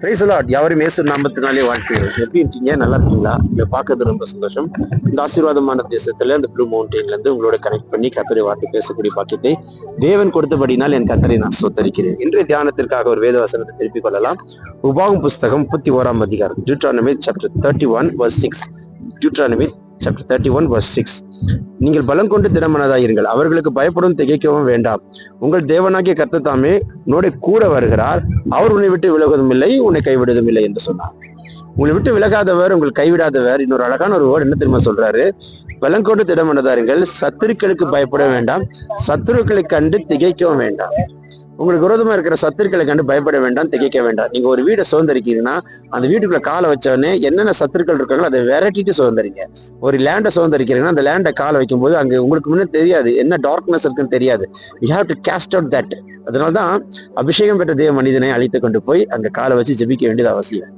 Price யாரும் மேசு இயேசு நாமத்தினாலே எப்படி இருக்கீங்க? நல்லா இருக்கீங்களா இங்க பார்க்கறது ரொம்ப சந்தோஷம். இந்த ஆசீர்வாதமான தேசத்துல அந்த ப்ளூ மவுண்டன்ல உங்களோட கனெக்ட் பண்ணி கத்தரை வார்த்தை பேசக்கூடிய பாக்கியத்தை தேவன் கொடுத்தபடினால் என் கத்தரை நான் சொத்தரிக்கிறேன் இன்றைய தியானத்திற்காக ஒரு வேதவசனத்தை திருப்பிக் கொள்ளலாம். உபாகம் புஸ்தகம் முப்பத்தி ஓராம் அதிகாரம் Deuteronomy chapter thirty one verse six Deuteronomy chapter thirty one verse six நீங்கள் பலம் கொண்டு திடமனதாயிருங்கள். அவர்களுக்கு பயப்படும் திகைக்கவும் வேண்டாம். உங்கள் தேவனாகிய கர்த்தர் தாமே உன்னோட கூட வருகிறார். அவர் உன்னை விட்டு விலகுவதும் இல்லை உன்னை கைவிடுவதும் இல்லை என்று சொன்னார். உங்களை விட்டு விலகாதவர் உங்கள் கைவிடாதவர். இன்னொரு அழகான ஒரு வேர்டு என்ன தெரியுமா சொல்றாரு? பலம் கொண்டு திடமனதாருங்கள். சத்துருக்களுக்கு பயப்பட வேண்டாம். சத்துருக்களை கண்டு திகைக்கவும் வேண்டாம். உங்களுக்கு விரோதமா இருக்கிற சத்துருக்களை கண்டு பயப்பட வேண்டாம் திகைக்க வேண்டாம். நீங்க ஒரு வீடை சுதந்திரிக்கிறீங்கன்னா அந்த வீட்டுக்குள்ள காலை வச்சவொடனே என்னென்ன சத்துருக்கள் இருக்காங்களோ அதை விரட்டிட்டு சுதந்திரிங்க. ஒரு லேண்டை சுதந்திரிக்கிறீங்கன்னா அந்த லேண்டை காலை வைக்கும்போது அங்க உங்களுக்கு முன்னே தெரியாது. என்ன டார்க்னஸ் இருக்குன்னு தெரியாது. You have to cast out that அதனால்தான் அபிஷேகம் பெற்ற தேவ மனிதனை அழைத்து கொண்டு போய் அங்க காலை வச்சு ஜெபிக்க வேண்டியது அவசியம்.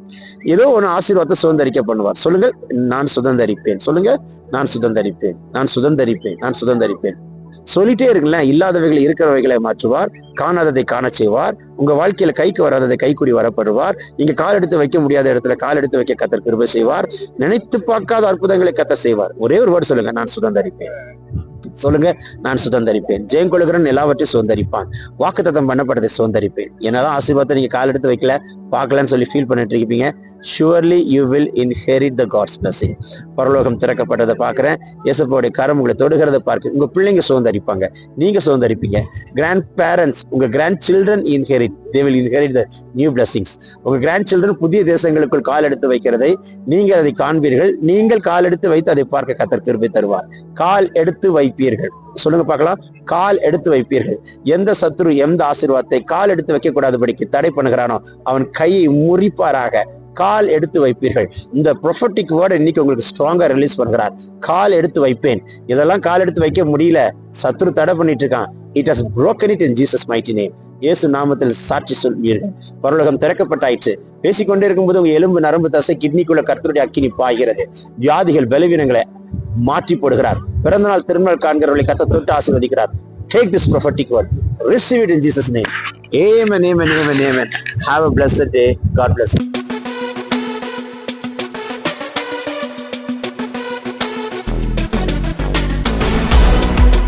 ஏதோ ஒன்று ஆசீர்வாதத்தை சுதந்திரிக்க பண்ணுவார். சொல்லுங்க நான் சுதந்திரிப்பேன். சொல்லுங்க நான் சுதந்திரிப்பேன். நான் சுதந்திரிப்பேன். நான் சுதந்திரிப்பேன். சொல்லிட்டே இருக்குங்களேன் இல்லாதவைகளை இருக்கிறவைகளை மாற்றுவார் காணாததை காண செய்வார் உங்க வாழ்க்கையில கைக்கு வராததை கைக்குடி வரப்படுவார் நீங்க கால் எடுத்து வைக்க முடியாத இடத்துல கால் எடுத்து வைக்க கத்தர் கிருபை செய்வார் நினைத்து பார்க்காத அற்புதங்களை கத்த செய்வார். ஒரே ஒரு வேர்டு சொல்லுங்க நான் சுதந்திரிப்பேன். சொல்லுங்க நான் சுதந்திரிப்பேன். ஜெயம் கொள்கிறன் எல்லாவற்றையும் சுதந்திரிப்பான். வாக்குத்தத்தம் பண்ணப்பட்டதை சுதந்திரிப்பேன். என்னதான் ஆசீர்வாதத்தை நீங்க கால் எடுத்து வைக்கல பார்க்கலன்னு சொல்லி ஃபீல் பண்ணிட்டு இருக்கீங்க. Surely you will inherit the God's blessing பரலோகம் திறக்கப்பட்டதை பார்க்குறேன். இயேசப்போடைய கரம் உங்களை தொடுகிறத பார்க்க உங்க பிள்ளைங்க சுதந்தரிப்பாங்க. நீங்க சுதந்தரிப்பீங்க. கிராண்ட் பேரண்ட்ஸ் உங்க grandchildren inherit they will inherit the new blessings உங்க கிராண்ட் சில்ட்ரன் புதிய தேசங்களுக்குள் கால் எடுத்து வைக்கிறதை நீங்கள் அதை காண்பீர்கள். நீங்கள் கால் எடுத்து வைத்து அதை பார்க்க கத்தர் கிருபை தருவார். கால் எடுத்து வைப்பீர்கள். சொல்லுங்க பார்க்கலாம். கால் எடுத்து வைப்பீர்கள். எந்த சத்ரு எந்த ஆசீர்வாதத்தை கால் எடுத்து வைக்க கூடாதபடிக்கு தடை பண்ணுகிறானோ அவன் கையை முறிப்பாராக. கால் எடுத்து வைப்பீர்கள். இந்த ப்ரொஃபட்டிக் வேர்டு இன்னைக்கு உங்களுக்கு ஸ்ட்ராங்கா ரிலீஸ் பண்ணுகிறார். கால் எடுத்து வைப்பேன். இதெல்லாம் கால் எடுத்து வைக்க முடியல. சத்ரு தடை பண்ணிட்டு இருக்கான். It has broken it in Jesus mighty name இயேசு நாமத்தில் சாட்சி சொல்வீர்கள். பரலோகம் திறக்கப்பட்டாயிற்று. பேசிக்கொண்டே இருக்கும்போது உங்க எலும்பு நரம்பு தசை கிட்னிக்குள்ள கர்த்தருடைய அக்கினி பாய்கிறது. வியாதிகள் பலவீனங்களை மாற்றி போடுகிறார் பிறந்தநாள் திருநாள் காண்கிறவர்களை கத்த தொட்டு ஆசீர்வதிக்கிறார் take this prophetic word receive it in Jesus name amen amen amen amen have a bless day God bless